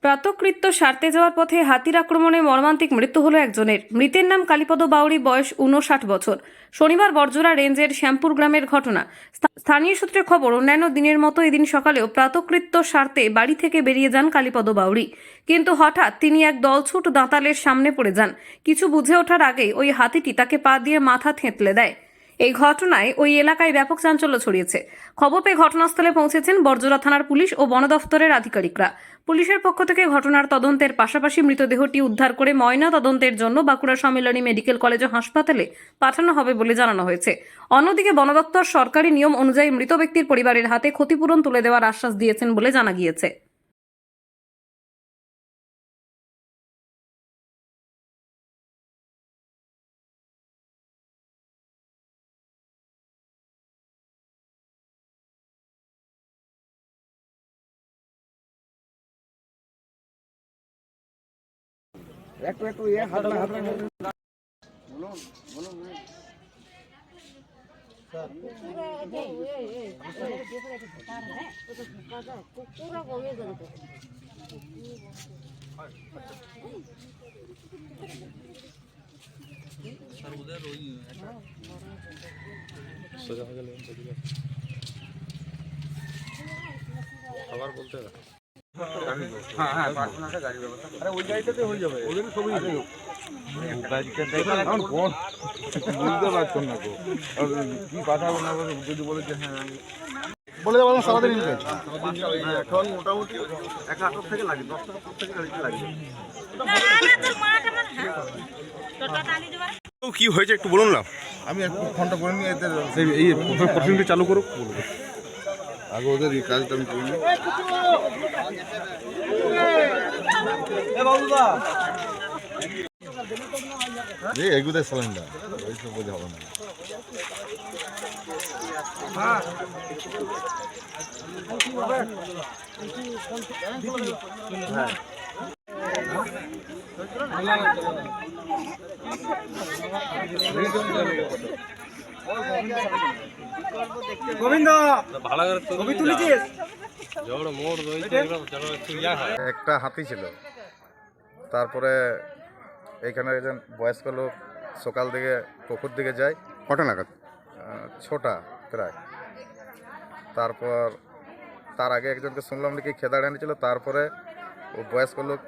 প্রাতকৃত্য সারতে যাওয়ার পথে হাতির আক্রমণে মর্মান্তিক মৃত্যু হলো একজনের। মৃতের নাম কালীপদ বাউরি বয়স উনষাট বছর। শনিবার বর্জরা রেঞ্জের শ্যামপুর গ্রামের ঘটনা। স্থা- স্থানীয় সূত্রে খবর, অন্যান্য দিনের মতো এদিন সকালেও প্রাতকৃত্য সারতে বাড়ি থেকে বেরিয়ে যান কালীপদ বাউরি কিন্তু হঠাৎ তিনি এক দলছুট দাঁতালের সামনে পড়ে যান। কিছু বুঝে ওঠার আগেই ওই হাতিটি তাকে পা দিয়ে মাথা থেঁতলে দেয়। এই ঘটনায় ওই এলাকায় ব্যাপক চাঞ্চল্য ছড়িয়েছে। খবর পেয়ে ঘটনাস্থলে পৌঁছেছেন বর্জরা থানার পুলিশ ও বন দফতরের আধিকারিকরা। পুলিশের পক্ষ থেকে ঘটনার তদন্তের পাশাপাশি মৃতদেহটি উদ্ধার করে ময়না তদন্তের জন্য বাঁকুড়া সম্মেলনী মেডিকেল কলেজ ও হাসপাতালে পাঠানো হবে বলে জানানো হয়েছে। অন্যদিকে বন দপ্তর সরকারি নিয়ম অনুযায়ী মৃত ব্যক্তির পরিবারের হাতে ক্ষতিপূরণ তুলে দেওয়ার আশ্বাস দিয়েছেন বলে জানা গিয়েছে। একটু একটু ইয়ে হাত না হাত না। পার্সোনাল গাড়ি ব্যবস্থা আরে ওই গাড়িটাতে হয়ে যাবে ওদের সবই আছে এখন কোন বুঝতে পারছেন না গো। আর কি বলে যদি বলে যে হ্যাঁ বলে দেবো সারাদিন এখন মোটামুটি এক আটক থেকে লাগে দশ টাকা থেকে গাড়িতে লাগে। কি হয়েছে একটু বলুন না। আমি এক ঘণ্টা করে নিয়ে এই চালু করুক। আগে ওদের এই কাজটা আমি করিনি। যে এগুলোতে সিলিন্ডার ওই সব বোঝা হবে না। একটা হাতি ছিল। তারপরে এইখানে একজন বয়স্ক লোক সকাল দিকে পুকুর দিকে যায়। কটা নাগাদ? ছোটা প্রায়। তারপর তার আগে একজনকে শুনলাম নাকি খেদাড়ে এনেছিল তারপরে ও বয়স্ক লোক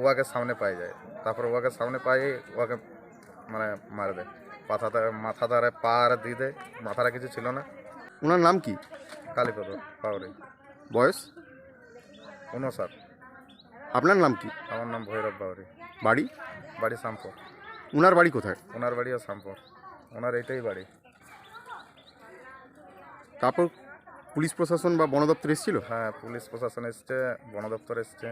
ওয়াকে সামনে পাই যায়। তারপর ওয়াকে সামনে পাই ওয়াকে মানে মারে দেয় দ্বারা মাথা পা আর দিয়ে দেয় মাথাটা কিছু ছিল না। ওনার নাম কি? কালীপদ পাউরি বয়স? উনষাট আপনার নাম কি? আমার নাম ভৈরব বাউরি বাড়ি? বাড়ি শ্যামপুর ওনার বাড়ি কোথায়? ওনার বাড়িও শ্যামপুর ওনার এইটাই বাড়ি। তারপর পুলিশ প্রশাসন বা বন দপ্তর এসেছিল? হ্যাঁ পুলিশ প্রশাসন এসছে বন দপ্তর এসছে।